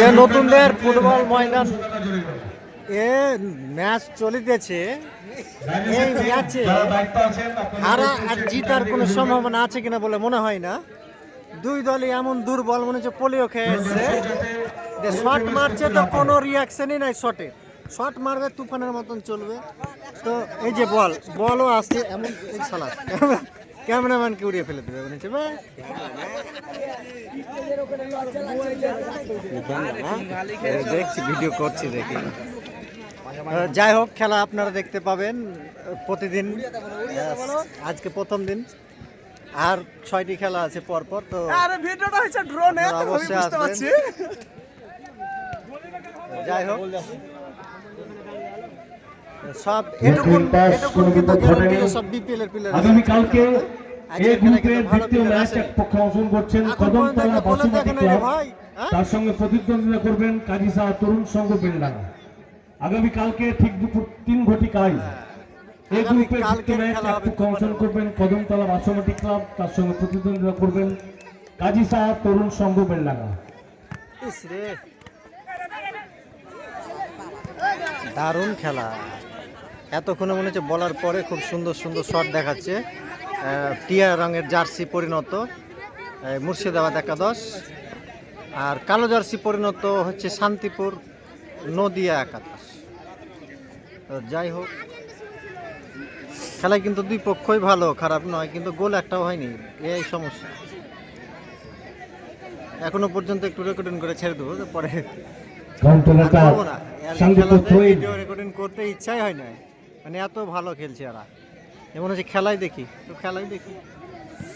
এ নতুনদের ফুটবল ময়দান। এ ম্যাচ চলিতেছে। এই ম্যাচে হারা আর জিতার কোনো সম্ভাবনা আছে কিনা বলে মনে হয় না। দুই দলই এমন দুর্বল মনে হচ্ছে, পোলিও খেয়ে এসছে যে শট মারছে তো কোনো রিয়াকশনই নাই শটে। শট মারবে, তুফানের মতন চলবে। তো এই যে বল, বলও আসছে, এমন সালাদ ক্যামেরাম্যানকে উড়িয়ে ফেলে দেবে মনে হচ্ছে দেখছি ভিডিও করছি দেখি। যাই হোক খেলা আপনারা দেখতে পাবেন প্রতিদিন আজকে প্রথম দিন। আর ছয়টি খেলা আছে পরপর তো আরে ভিডিওটা হচ্ছে ড্রোনে অবশ্যই বুঝতে আসবেন। যাই হোক সব এটুকুন কিন্তু সব বিপিএল এর প্লেয়ার এই এখানে গ্রুপের কিন্তু ভালো দ্বিতীয় ম্যাচ। এক পক্ষে অংশগ্রহণ করছেন কদমতলা বাসুমতি ক্লাব। হ্যাঁ? তার সঙ্গে প্রতিদ্বন্দ্বিতা করবেন কাজী শাহ তরুণ সংঘ বেলডাঙ্গা আগামীকালকে ঠিক দুপুর তিন ঘটিকায় এই গ্রুপের দ্বিতীয় ম্যাচ খেলা এক পক্ষে অংশগ্রহণ করবেন কদমতলা বাসমতি ক্লাব তার সঙ্গে প্রতিদ্বন্দ্বিতা করবেন কাজী শাহ তরুণ সংঘ বেলডাঙ্গা দারুণ খেলা। এতক্ষণে মনে হচ্ছে বলার পরে খুব সুন্দর সুন্দর শট দেখাচ্ছে। টিয়া রঙের জার্সি পরিণত মুর্শিদাবাদ একাদশ। আর কালো জার্সি পরিণত হচ্ছে শান্তিপুর নদিয়া একাদশ। যাই হোক খেলায় কিন্তু দুই পক্ষই ভালো খারাপ নয় কিন্তু গোল একটাও হয়নি এই সমস্যা। এখনও পর্যন্ত একটু রেকর্ডিং করে ছেড়ে দেবো পরে রেকর্ডিং করতে ইচ্ছাই হয় না মানে এত ভালো খেলছে এরা। এমন হচ্ছে খেলাই দেখি তো খেলাই দেখি।